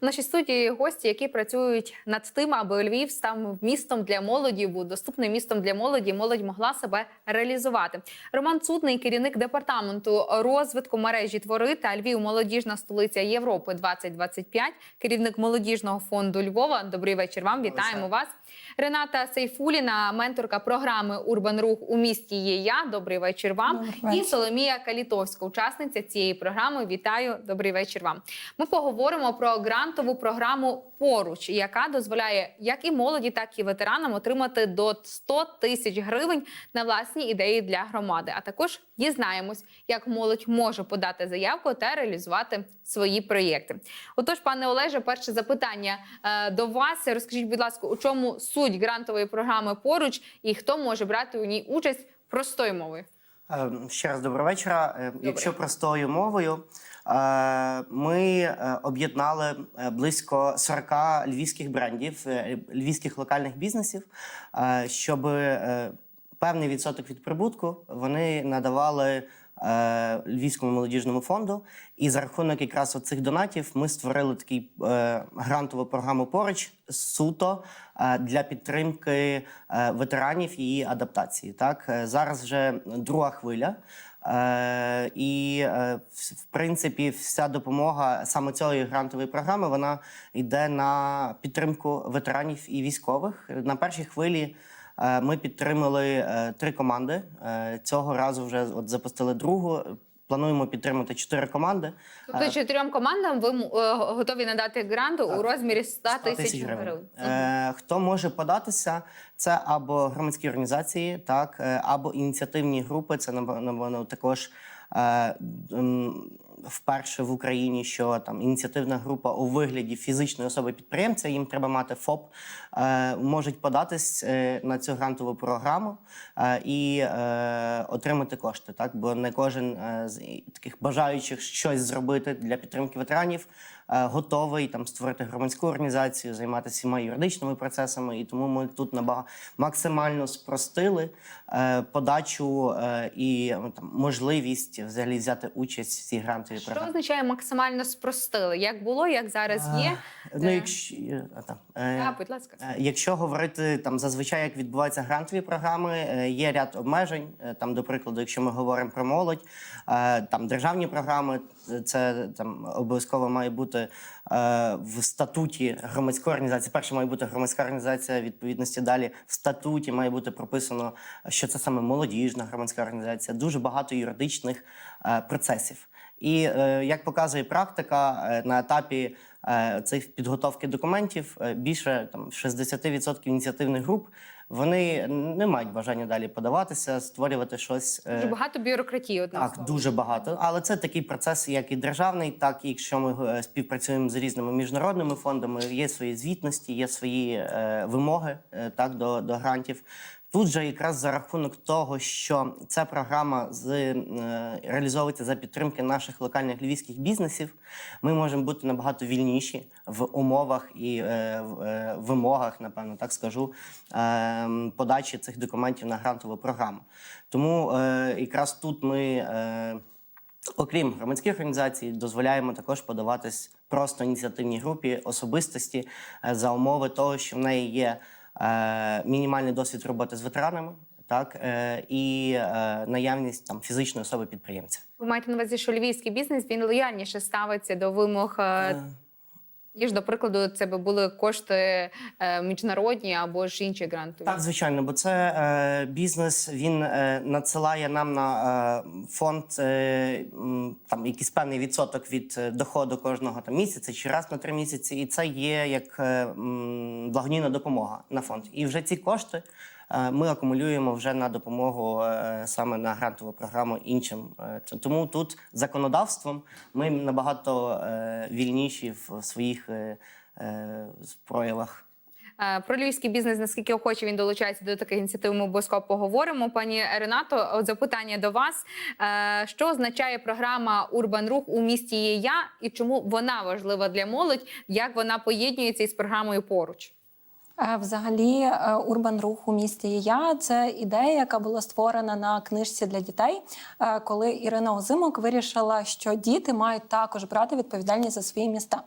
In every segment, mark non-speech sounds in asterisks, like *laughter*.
В нашій студії гості, які працюють над тим, аби Львів став містом для молоді, був доступним містом для молоді. Молодь могла себе реалізувати. Роман Цудний, керівник департаменту розвитку мережі твори та Львів, молодіжна столиця Європи 2025, керівник молодіжного фонду Львова. Добрий вечір вам. Вітаємо вас. Рената Сейфуліна, менторка програми Урбан Рух у місті є я. Добрий вечір вам. Добрий І. Соломія Калітовська, учасниця цієї програми. Вітаю, добрий вечір вам. Ми поговоримо про грантову програму поруч, яка дозволяє як і молоді, так і ветеранам отримати до 100 тисяч гривень на власні ідеї для громади. А також дізнаємось, як молодь може подати заявку та реалізувати свої проєкти. Отож, пане Олеже, перше запитання е, до вас. Розкажіть, будь ласка, у чому суть грантової програми поруч і хто може брати у ній участь простою мовою? Е, Ще раз доброго вечора. Е, Якщо простою мовою, ми е, об'єднали е, близько 40 львівських брендів, е, львівських локальних бізнесів, е, щоб е, певний відсоток від прибутку вони надавали. Е, Львівському молодіжному фонду, і за рахунок якраз оцих донатів ми створили такий е, грантову програму поруч суто е, для підтримки ветеранів і її адаптації. Так зараз вже друга хвиля. Е, і е, в- принципі вся допомога саме цієї грантової програми вона йде на підтримку ветеранів і військових. На першій хвилі ми підтримали е, три команди. Е, Цього разу вже от запустили другу. Плануємо підтримати чотири команди. Тобто чотирьом командам ви е, готові надати гранту у розмірі 100 тисяч гривень. Е, хто може податися? Це або громадські організації, так, е, або ініціативні групи. Це напевно також е, вперше в Україні, що там ініціативна група у вигляді фізичної особи підприємця, їм треба мати ФОП, е, можуть податись е, на цю грантову програму е, і отримати кошти. Так, бо не кожен з таких бажаючих щось зробити для підтримки ветеранів готовий там створити громадську організацію, займатися всіма юридичними процесами. І тому ми тут набагато максимально спростили е, подачу е, і е, там можливість взагалі взяти участь в цій грантовій Що означає максимально спростили? Як було, як зараз є? Ну, якщо, е, а, там, е, Так, будь ласка. Е, Якщо говорити там зазвичай, як відбуваються грантові програми, е, є ряд обмежень. Е, Там, до прикладу, якщо ми говоримо про молодь, е, там державні програми, е, це там обов'язково має бути е, в статуті громадської організації. Перше має бути громадська організація відповідності. Далі в статуті має бути прописано, що це саме молодіжна громадська організація. Дуже багато юридичних е, процесів. І е, як показує практика, е, на етапі е, цих підготовки документів більше там 60% ініціативних груп вони не мають бажання далі подаватися, створювати щось. Дуже багато бюрократії одним так, словом. дуже багато. Але це такий процес, як і державний, так і якщо ми співпрацюємо з різними міжнародними фондами, є свої звітності, є свої вимоги так до, до грантів. Тут же якраз за рахунок того, що ця програма з, е, реалізовується за підтримки наших локальних львівських бізнесів, ми можемо бути набагато вільніші в умовах і е, е, вимогах, напевно, так скажу, е, подачі цих документів на грантову програму. Тому е, якраз тут ми. Е, Окрім громадських організацій, дозволяємо також подаватись просто ініціативній групі особистості е, за умови того, що в неї є мінімальний досвід роботи з ветеранами, так е, і е, наявність там фізичної особи підприємця. Ви маєте на увазі, що львівський бізнес він лояльніше ставиться до вимог. Ніж, до прикладу, це би були кошти е, міжнародні або ж інші грантові. Так, звичайно, бо це е, бізнес. Він е, надсилає нам на е, фонд е, там якийсь певний відсоток від е, доходу кожного там місяця чи раз на три місяці, і це є як е, благодійна допомога на фонд. І вже ці кошти. Е, Ми акумулюємо вже на допомогу е, саме на грантову програму іншим. Е, Тому тут законодавством ми набагато вільніші в своїх проявах. Про львівський бізнес, наскільки охоче він долучається до таких ініціатив, ми обов'язково поговоримо. Пані Ренато, от запитання до вас: що означає програма Урбан Рух у місті є я і чому вона важлива для молодь? Як вона поєднується із програмою поруч? Е, Взагалі, е, урбан рух у місті я це ідея, яка була створена на книжці для дітей, е, коли Ірина Озимок вирішила, що діти мають також брати відповідальність за свої міста.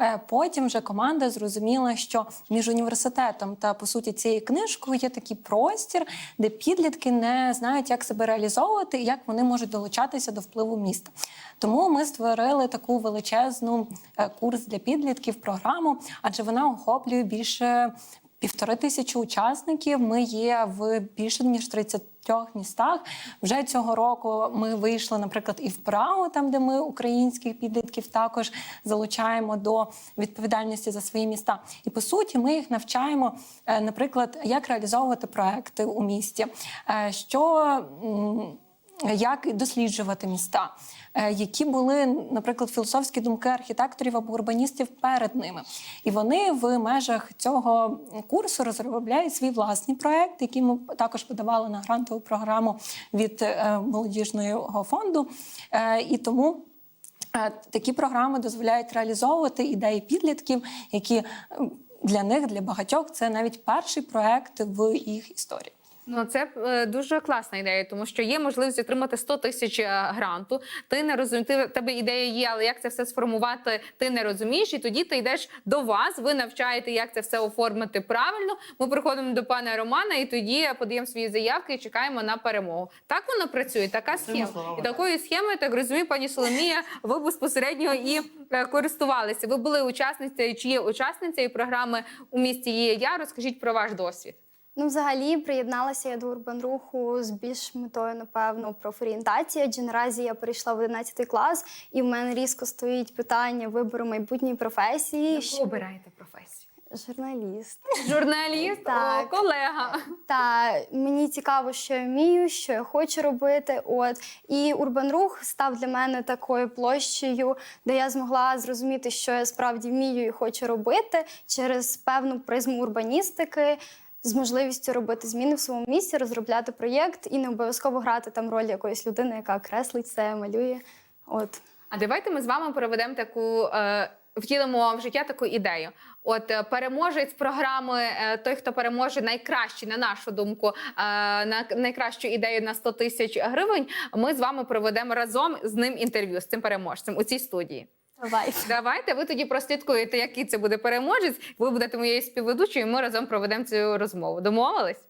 Е, Потім вже команда зрозуміла, що між університетом та по суті цією книжкою є такий простір, де підлітки не знають, як себе реалізовувати і як вони можуть долучатися до впливу міста. Тому ми створили таку величезну е, курс для підлітків, програму, адже вона охоплює більше півтори тисячі учасників. Ми є в більше ніж 30 містах. Вже цього року ми вийшли, наприклад, і в Прагу, там де ми українських підлітків також залучаємо до відповідальності за свої міста. І по суті, ми їх навчаємо, е, наприклад, як реалізовувати проекти у місті, е, що. Як досліджувати міста, е, які були, наприклад, філософські думки архітекторів або урбаністів перед ними. І вони в межах цього курсу розробляють свій власний проект, який ми також подавали на грантову програму від е, молодіжного фонду. Е, І тому. Такі програми дозволяють реалізовувати ідеї підлітків, які для них, для багатьох, це навіть перший проект в їх історії. Ну, це е, дуже класна ідея, тому що є можливість отримати 100 тисяч е, гранту. Ти не розумієш, ти, в тебе ідея є, але як це все сформувати, ти не розумієш. І тоді ти йдеш до вас, ви навчаєте, як це все оформити правильно. Ми приходимо до пана Романа, і тоді подаємо свої заявки і чекаємо на перемогу. Так воно працює, така схема. І такою схемою, так розумію, пані Соломія, ви безпосередньо і е, користувалися. Ви були учасницею чи є учасницею програми у місті є я. Розкажіть про ваш досвід. Ну, взагалі, приєдналася я до урбанруху з більш метою, напевно, профорієнтації. Адже наразі я перейшла в 11 клас, і в мене різко стоїть питання вибору майбутньої професії. Яку Що... обираєте професію? Журналіст. Журналіст, Так. О, колега. Та мені цікаво, що я вмію, що я хочу робити. От і урбанрух став для мене такою площею, де я змогла зрозуміти, що я справді вмію і хочу робити через певну призму урбаністики. З можливістю робити зміни в своєму місці, розробляти проєкт і не обов'язково грати там роль якоїсь людини, яка креслить це, малює. От А давайте ми з вами проведемо таку. Е... Втілимо в життя таку ідею. От е, переможець програми, е, той, хто переможе найкращий, на нашу думку, е, на найкращу ідею на 100 тисяч гривень. Ми з вами проведемо разом з ним інтерв'ю з цим переможцем у цій студії. Давай. Давайте ви тоді прослідкуєте, який це буде переможець. Ви будете моєю співведучою. і Ми разом проведемо цю розмову. Домовились?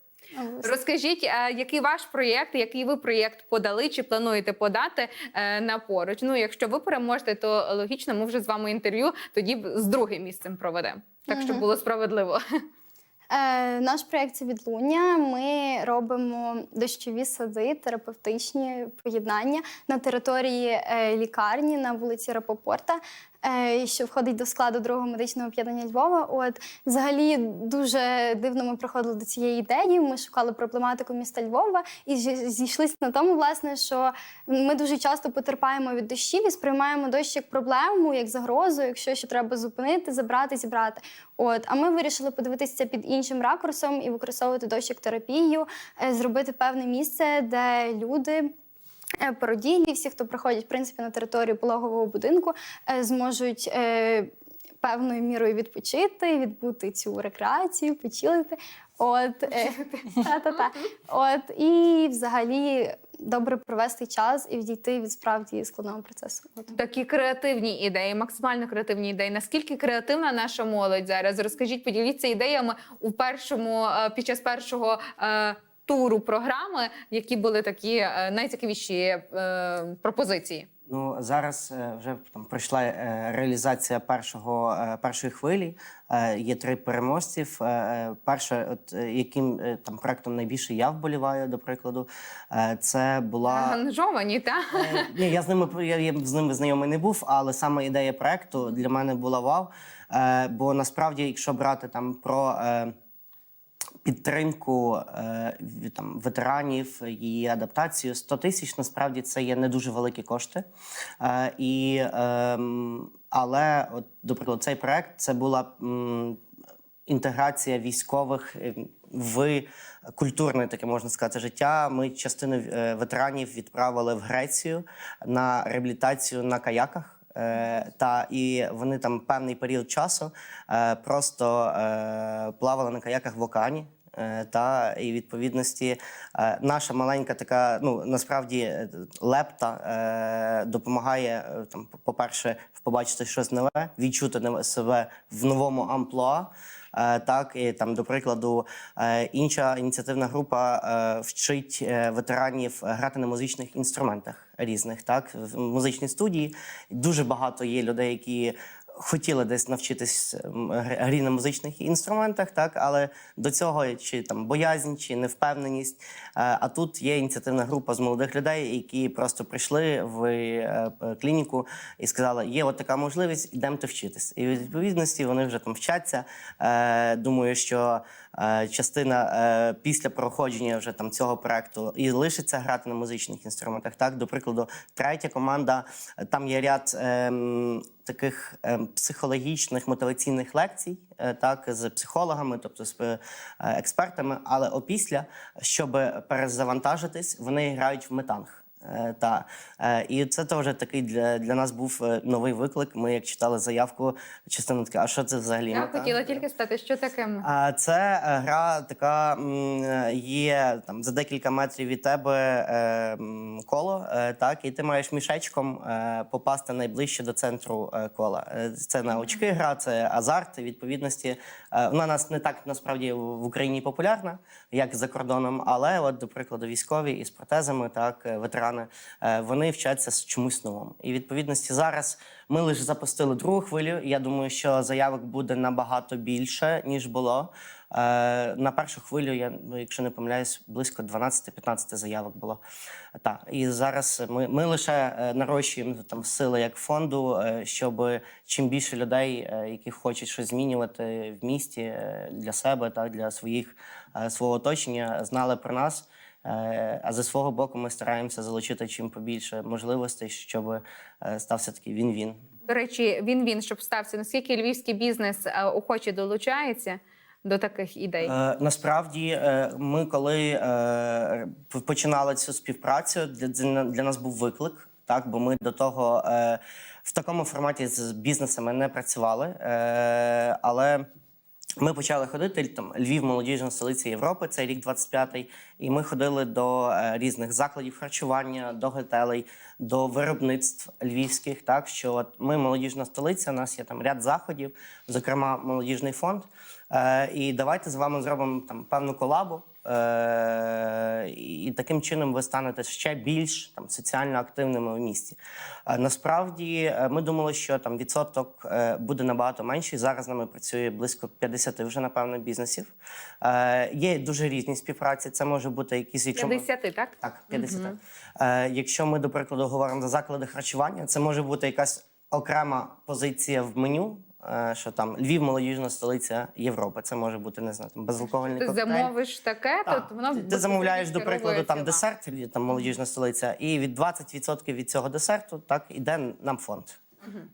Розкажіть, е, який ваш проєкт, який ви проєкт подали, чи плануєте подати е, на поруч? Ну, якщо ви переможете, то логічно, ми вже з вами інтерв'ю тоді з другим місцем проведемо. Так, щоб було справедливо. *laughs* Е, наш проєкт відлуння. Ми робимо дощові сади, терапевтичні поєднання на території е, лікарні на вулиці Рапопорта. Е, Що входить до складу другого медичного об'єднання Львова. От взагалі дуже дивно ми приходили до цієї ідеї. Ми шукали проблематику міста Львова і зійшлися на тому, власне, що ми дуже часто потерпаємо від дощів і сприймаємо дощ як проблему, як загрозу, якщо що треба зупинити, забрати, зібрати. От, а ми вирішили подивитися під іншим ракурсом і використовувати дощ як терапію, е, зробити певне місце, де люди. Е, Породілі, всі, хто приходять в принципі на територію пологового будинку, е, зможуть е, певною мірою відпочити, відбути цю рекреацію, почилити. От, та-та-та. От, і взагалі добре провести час і відійти від справді складного процесу. От. Такі креативні ідеї, максимально креативні ідеї. Наскільки креативна наша молодь зараз? Розкажіть, поділіться ідеями у першому під час першого. Е, Туру програми, які були такі е, найцікавіші е, пропозиції. Ну зараз е, вже там пройшла реалізація першого першої хвилі. Є три переможців. Перше, от яким там проектом найбільше я вболіваю, до прикладу, це була Ангажовані, та Ні, я з ними я, я з ними знайомий не був, але саме ідея проекту для мене була вау. Бо насправді, якщо брати там про підтримку е, там, ветеранів, її адаптацію, 100 тисяч насправді це є не дуже великі кошти. Е, і, е, але, от, до прикладу, цей проект це була. Інтеграція військових е, в культурне таке можна сказати життя. Ми частину е, ветеранів відправили в Грецію на реабілітацію на каяках. Та і вони там певний період часу просто плавали на каяках в океані. Е, Та і відповідності е, наша маленька така, ну насправді е, лепта допомагає там, по-перше, побачити щось нове, відчути себе в новому амплуа. Так, і там, до прикладу, інша ініціативна група вчить ветеранів грати на музичних інструментах різних, так, в музичній студії. Дуже багато є людей, які хотіли десь навчитись грі на музичних інструментах, так, але до цього чи там боязнь, чи невпевненість. Е, А тут є ініціативна група з молодих людей, які просто прийшли в е, клініку і сказали, є от така можливість, ідемте вчитись. І в відповідності вони вже там вчаться. Е, Думаю, що частина е, після проходження вже там цього проекту і лишиться грати на музичних інструментах. Так, до прикладу, третя команда, е, там є ряд. Таких психологічних мотиваційних лекцій, е, так з психологами, тобто з е, експертами. Але опісля, щоб перезавантажитись, вони грають в метанг. Е, Та е, і це теж такий для, для нас був е, новий виклик. Ми як читали заявку, частина така, а що це взагалі? Я метанг?» хотіла тільки спитати, що таке А це гра така є там за декілька метрів від тебе коло, так, і ти маєш мішечком попасти найближче до центру кола. Це на очки гра, це азарт. Відповідності вона нас не так насправді в Україні популярна, як за кордоном, але от, до прикладу, військові із протезами, так, ветерани, е, вони вчаться з чомусь новому. І відповідності зараз ми лише запустили другу хвилю. Я думаю, що заявок буде набагато більше ніж було. Е, на першу хвилю, я ну, якщо не помиляюсь, близько 12-15 заявок було. Так, і зараз ми, ми лише е, нарощуємо там сили як фонду, щоб чим більше людей, які хочуть щось змінювати в місті для себе та для своїх свого оточення, знали про нас. Е, А зі свого боку, ми стараємося залучити чим побільше можливостей, щоб е, стався такий він-він. До речі, він він щоб стався. Наскільки львівський бізнес е, охоче долучається до таких ідей? Е, насправді, е, ми коли е, починали цю співпрацю, для, для для нас був виклик, так бо ми до того е, в такому форматі з бізнесами не працювали. Е, але ми почали ходити там Львів, молодіжна столиця Європи, це рік 25-й, і ми ходили до е, різних закладів харчування, до готелей, до виробництв львівських. Так що от ми молодіжна столиця, у нас є там ряд заходів, зокрема молодіжний фонд. Е, і давайте з вами зробимо там певну колабу. Е, і таким чином ви станете ще більш там соціально активними в місті. Е, насправді е, ми думали, що там відсоток буде набагато менший. Зараз з нами працює близько 50 вже напевно бізнесів. Є дуже різні співпраці. Це може бути якісь якщо ми- так? так, 50. Е, якщо ми, до прикладу, говоримо за заклади харчування, це може бути якась окрема позиція в меню. е, Що там Львів, молодіжна столиця Європи. Це може бути не знаю, там безалкогольний Ти коктейль. замовиш таке, Так. то воно ти, ти замовляєш, до прикладу, там десерт, там молодіжна столиця, і від 20% від цього десерту так іде нам фонд.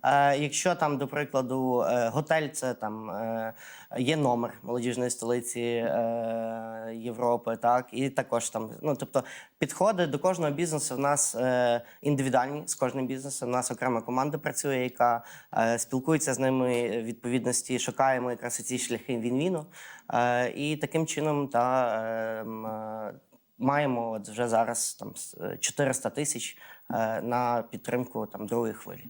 Е, якщо там, до прикладу, е, готель, це там е, є номер молодіжної столиці е, Європи, так і також там. Ну тобто, підходи до кожного бізнесу в нас індивідуальні з кожним бізнесом. У нас окрема команда працює, яка спілкується з ними відповідності, шукаємо якраз ці шляхи він-віну. І таким чином та е, е, маємо от вже зараз там с- е, 400 тисяч е, на підтримку там другої хвилі.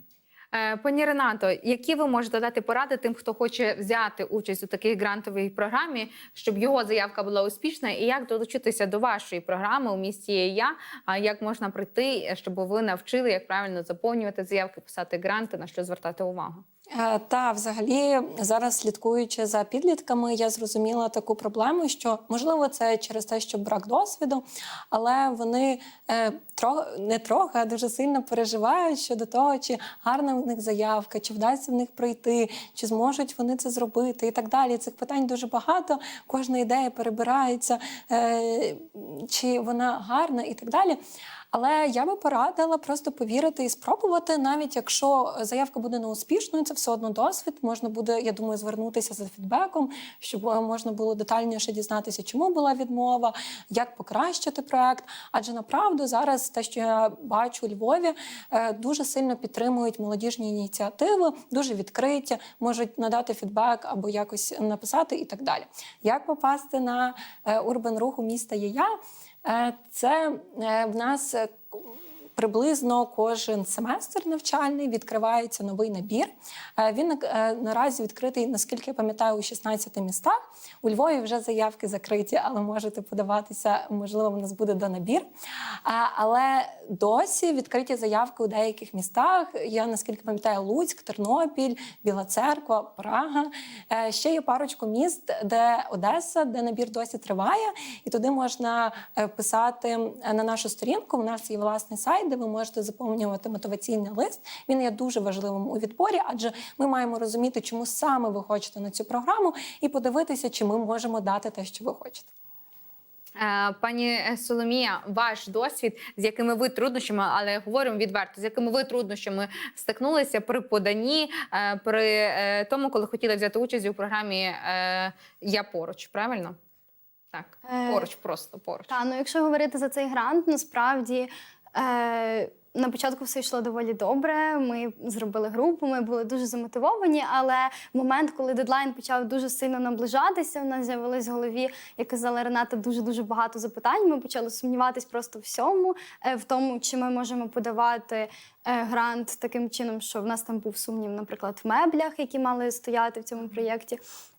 Е, Пані Ренато, які ви можете дати поради тим, хто хоче взяти участь у такій грантовій програмі, щоб його заявка була успішна, і як долучитися до вашої програми у місті я? А як можна прийти, щоб ви навчили, як правильно заповнювати заявки, писати гранти, на що звертати увагу? Е, Та взагалі зараз слідкуючи за підлітками, я зрозуміла таку проблему, що можливо це через те, що брак досвіду, але вони е, тро, не трохи, а дуже сильно переживають щодо того, чи гарна в них заявка, чи вдасться в них пройти, чи зможуть вони це зробити, і так далі. Цих питань дуже багато. Кожна ідея перебирається, е, чи вона гарна, і так далі. Але я би порадила просто повірити і спробувати, навіть якщо заявка буде неуспішною, це все одно досвід. Можна буде, я думаю, звернутися за фідбеком, щоб е, можна було детальніше дізнатися, чому була відмова, як покращити проект. Адже направду зараз те, що я бачу у Львові, е, дуже сильно підтримують молодіжні ініціативи, дуже відкриті, можуть надати фідбек або якось написати і так далі. Як попасти на е, урбан руху міста є я? Це в нас. Е, Приблизно кожен семестр навчальний відкривається новий набір. Е, Він е, наразі відкритий, наскільки я пам'ятаю, у 16 містах. У Львові вже заявки закриті, але можете подаватися. Можливо, в нас буде до набір. Але досі відкриті заявки у деяких містах. Я наскільки пам'ятаю, Луцьк, Тернопіль, Біла Церква, Прага. Е, Ще є парочку міст, де Одеса, де набір досі триває, і туди можна е, писати е, на нашу сторінку. У нас є власний сайт, де ви можете заповнювати мотиваційний лист. Він є дуже важливим у відборі, адже ми маємо розуміти, чому саме ви хочете на цю програму, і подивитися, чи ми можемо дати те, що ви хочете. Е, Пані Соломія, ваш досвід, з якими ви труднощами, але говоримо відверто, з якими ви труднощами стикнулися при поданні, е, при е, тому, коли хотіли взяти участь у програмі Я поруч, правильно? Так, поруч, просто поруч. Та, ну якщо говорити за цей грант, насправді е, на початку все йшло доволі добре. Ми зробили групу, ми були дуже замотивовані. Але в момент, коли дедлайн почав дуже сильно наближатися, у нас з'явилось в голові, як казала Рената, дуже дуже багато запитань. Ми почали сумніватись просто всьому, е, в тому, чи ми можемо подавати е, грант таким чином, що в нас там був сумнів, наприклад, в меблях, які мали стояти в цьому проєкті.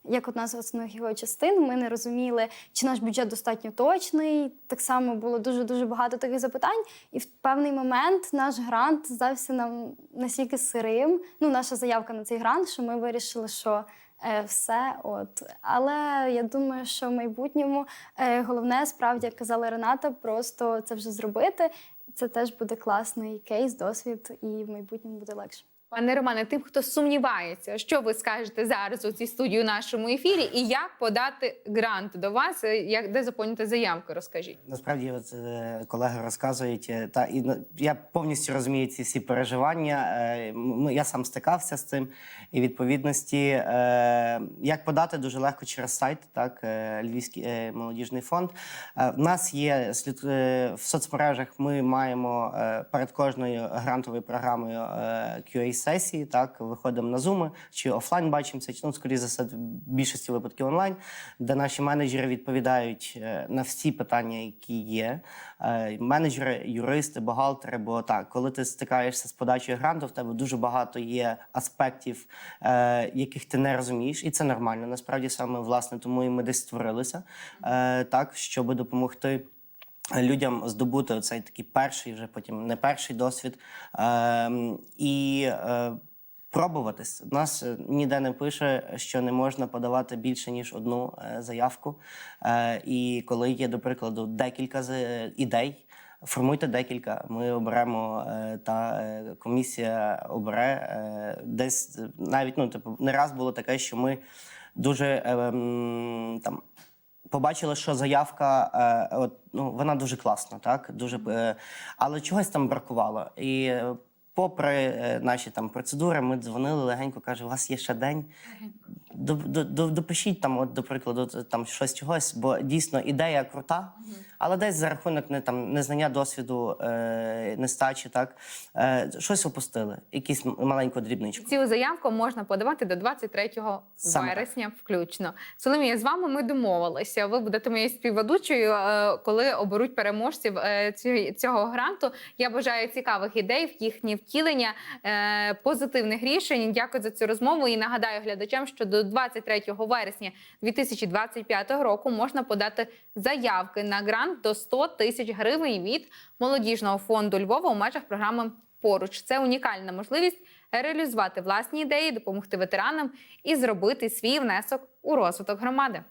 Як одна з основних його частин, ми не розуміли, чи наш бюджет достатньо точний. Так само було дуже дуже багато таких запитань. І в певний момент наш грант здався нам настільки сирим. Ну, наша заявка на цей грант, що ми вирішили, що е, все. От. Але я думаю, що в майбутньому е, головне, справді, як казала Рената, просто це вже зробити. Це теж буде класний кейс, досвід, і в майбутньому буде легше. Пане Романе, тим, хто сумнівається, що ви скажете зараз у цій студії у нашому ефірі, і як подати грант до вас, е, як де заповнити заявку, розкажіть. Насправді, от, е, колеги розказують, е, та і ну, я повністю розумію ці всі переживання. Е, я сам стикався з цим. І відповідності, як подати дуже легко через сайт, так Львівський молодіжний фонд. В нас є слід в соцмережах. Ми маємо перед кожною грантовою програмою е, QA-сесії. Так виходимо на зуми чи офлайн бачимося, чи ну, скоріше за все, в більшості випадків онлайн, де наші менеджери відповідають е, на всі питання, які є. Е, Менеджери, юристи, бухгалтери. Бо так, коли ти стикаєшся з подачею гранту, в тебе дуже багато є аспектів, е, яких ти не розумієш, і це нормально. Насправді саме власне тому і ми десь створилися так, щоб допомогти. Людям здобути цей такий перший, вже потім не перший досвід, ем, і е, пробуватись. Нас е, ніде не пише, що не можна подавати більше ніж одну е, заявку. Е, і коли є, до прикладу, декілька з- е, ідей. Формуйте декілька. Ми оберемо е, та е, комісія обере е, десь е, навіть ну типу не раз було таке, що ми дуже е, там побачили, що заявка, е, от, ну, вона дуже класна, так? Дуже, е, але чогось там бракувало. І е, попри е, наші там процедури, ми дзвонили легенько, каже, у вас є ще день. До, до, до, допишіть там, от, до прикладу, там щось чогось, бо дійсно ідея крута, але десь за рахунок не, там, незнання досвіду, е, нестачі, так, е, щось опустили, якісь маленьку дрібничку. Цю заявку можна подавати до 23 Саме так. вересня, включно. Соломія, з вами ми домовилися. Ви будете моєю співведучою, коли оберуть переможців цього гранту. Я бажаю цікавих ідей, в їхнє втілення, е, позитивних рішень. Дякую за цю розмову. І нагадаю глядачам, що до 23 вересня 2025 року можна подати заявки на грант до 100 тисяч гривень від молодіжного фонду Львова у межах програми поруч. Це унікальна можливість реалізувати власні ідеї, допомогти ветеранам і зробити свій внесок у розвиток громади.